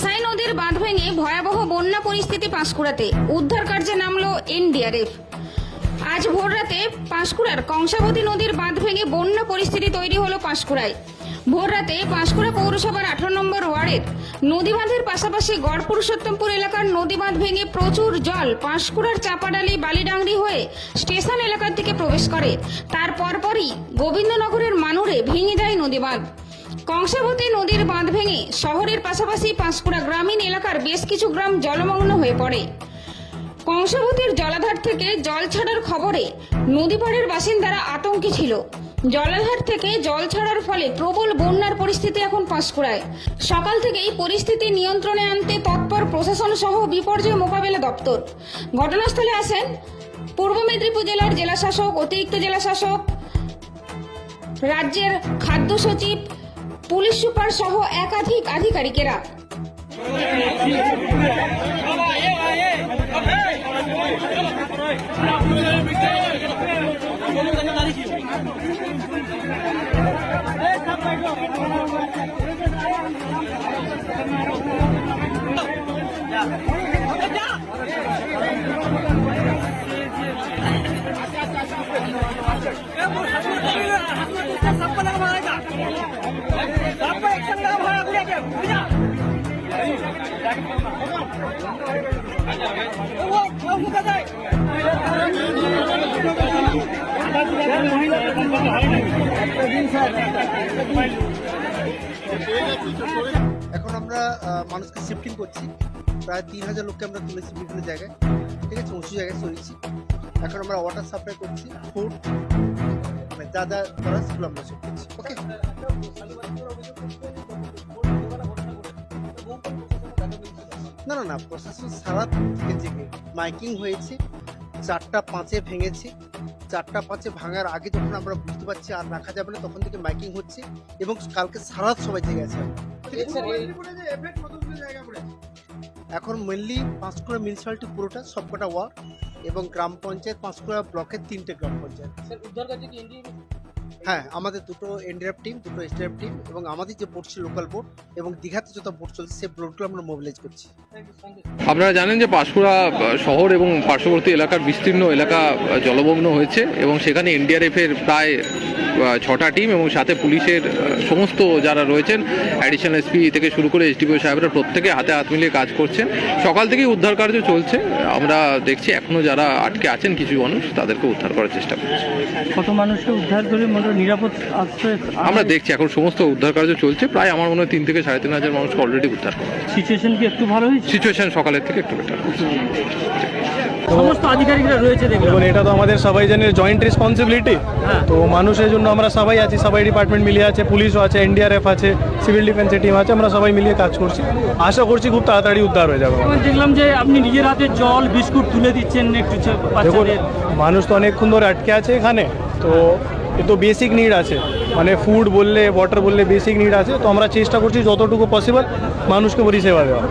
কাঁসাই নদীর বাঁধ ভেঙে ভয়াবহ বন্যা পরিস্থিতি পাঁশকুড়াতে। উদ্ধার কার্যে নামলো এনডিআরএফ। আজ ভোররাতে পাঁশকুড়ার কংসাবতী নদীর বাঁধ ভেঙে বন্যা পরিস্থিতি তৈরি হলো পাঁশকুড়ায়। ভোররাতে পাঁশকুড়া পৌরসভার আঠারো নম্বর ওয়ার্ডের নদী বাঁধের পাশাপাশি গড় পুরুষোত্তমপুর এলাকার নদী বাঁধ ভেঙে প্রচুর জল পাঁশকুড়ার চাপাডালি বালিডাংরি হয়ে স্টেশন এলাকার দিকে প্রবেশ করে। তার পরপরই গোবিন্দনগরের মানুরে ভেঙে যায় নদী বাঁধ কংসাবতী নদীর বাঁধ ভেঙে শহরের পাশাপাশি পাঁশকুড়া গ্রামীণ এলাকার বেশ কিছু গ্রাম জলমগ্ন হয়ে পড়ে। কংসাবতীর জলাধার থেকে জল ছাড়ার খবরে নদীপাড়ের বাসিন্দারা আতঙ্কে ছিল। জলাধার থেকে জল ছাড়ার ফলে প্রবল বন্যার পরিস্থিতি এখন পাঁশকুড়ায়। সকাল থেকেই পরিস্থিতি নিয়ন্ত্রণে আনতে তৎপর প্রশাসন সহ বিপর্যয় মোকাবেলা দপ্তর। ঘটনাস্থলে আসেন পূর্ব মেদিনীপুর জেলার জেলাশাসক, অতিরিক্ত জেলাশাসক, রাজ্যের খাদ্য সচিব পুলিশ সুপার সহ একাধিক আধিকারিকেরা। এখন আমরা মানুষকে শিফটিং করছি। প্রায় তিন হাজার লোককে আমরা তুলেছি বিভিন্ন জায়গায়। ঠিক আছে, উঁচু জায়গায় সরিয়েছি এখন আমরা ওয়াটার সাপ্লাই করছি ফুড মানে যা যা করার সেগুলো আমরা সব করছি। ওকে না না না প্রশাসন সারা থেকে জেগে মাইকিং হয়েছে চারটা পাঁচে ভেঙেছে চারটা পাঁচে ভাঙার আগে যখন আমরা বুঝতে পারছি আর রাখা যাবে না তখন থেকে মাইকিং হচ্ছে এবং কালকে সারা সবাই জেগে আছে। এখন মেনলি পাঁশকুড়া মিউনিসিপ্যালিটি পুরোটা সবকটা ওয়ার্ড এবং গ্রাম পঞ্চায়েত পাঁশকুড়া ব্লকের তিনটে গ্রাম পঞ্চায়েত। হ্যাঁ আমাদের দুটো এনডিএফ টিম দুটো এসডিএফ টিম এবং আমাদের যে বোর্ড ছিল লোকাল বোর্ড এবং দীঘাতে যত বোর্ড চলছে সেই বোর্ডগুলো আমরা মোবিলাইজ করছি। আপনারা জানেন যে পাঁশকুড়া শহর এবং পার্শ্ববর্তী এলাকার বিস্তীর্ণ এলাকা জলমগ্ন হয়েছে এবং সেখানে এনডিআরএফ এর প্রায় ছটা টিম এবং সাথে পুলিশের সমস্ত যারা রয়েছেন অ্যাডিশনাল এসপি থেকে শুরু করে এসডিপিও সাহেবরা প্রত্যেকে হাতে হাত মিলিয়ে কাজ করছেন। সকাল থেকেই উদ্ধার কার্য চলছে। আমরা দেখছি এখনও যারা আটকে আছেন কিছু মানুষ তাদেরকে উদ্ধার করার চেষ্টা করছি। কত মানুষকে উদ্ধার করে মোটামুটি নিরাপদ আশ্রয় আমরা দেখছি এখন সমস্ত উদ্ধার কার্য চলছে। প্রায় আমার মনে হয় তিন থেকে সাড়ে তিন হাজার মানুষকে অলরেডি উদ্ধার করা সিচুয়েশন কি একটু ভালো হয়েছে? সিচুয়েশন সকালের থেকে একটু বেটার সমস্ত আধিকারিকরা রয়েছে দেখুন এটা তো আমাদের সবাই জানের জয়েন্ট রেসপন্সিবিলিটি। তো মানুষের জন্য আমরা সবাই আছি সবাই ডিপার্টমেন্ট মিলিয়ে আছে পুলিশও আছে এনডিআরএফ আছে সিভিল ডিফেন্সের টিম আছে আমরা সবাই মিলিয়ে কাজ করছি। আশা করছি খুব তাড়াতাড়ি উদ্ধার হয়ে যাবে। দেখলাম যে আপনি নিজের হাতে জল বিস্কুট তুলে দিচ্ছেন একটু মানুষ তো অনেকক্ষণ ধরে আটকে আছে এখানে। তো এ তো বেসিক নিড আছে। মানে ফুড বললে ওয়াটার বললে বেসিক নিড আছে। তো আমরা চেষ্টা করছি যতটুকু পসিবল মানুষকে পরিষেবা দেওয়া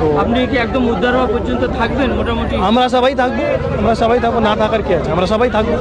তো আপনি কি একদম উদ্ধার হওয়া পর্যন্ত থাকবেন মোটামুটি? আমরা সবাই থাকব। আমরা সবাই থাকব। না থাকার কি আছে? আমরা সবাই থাকব।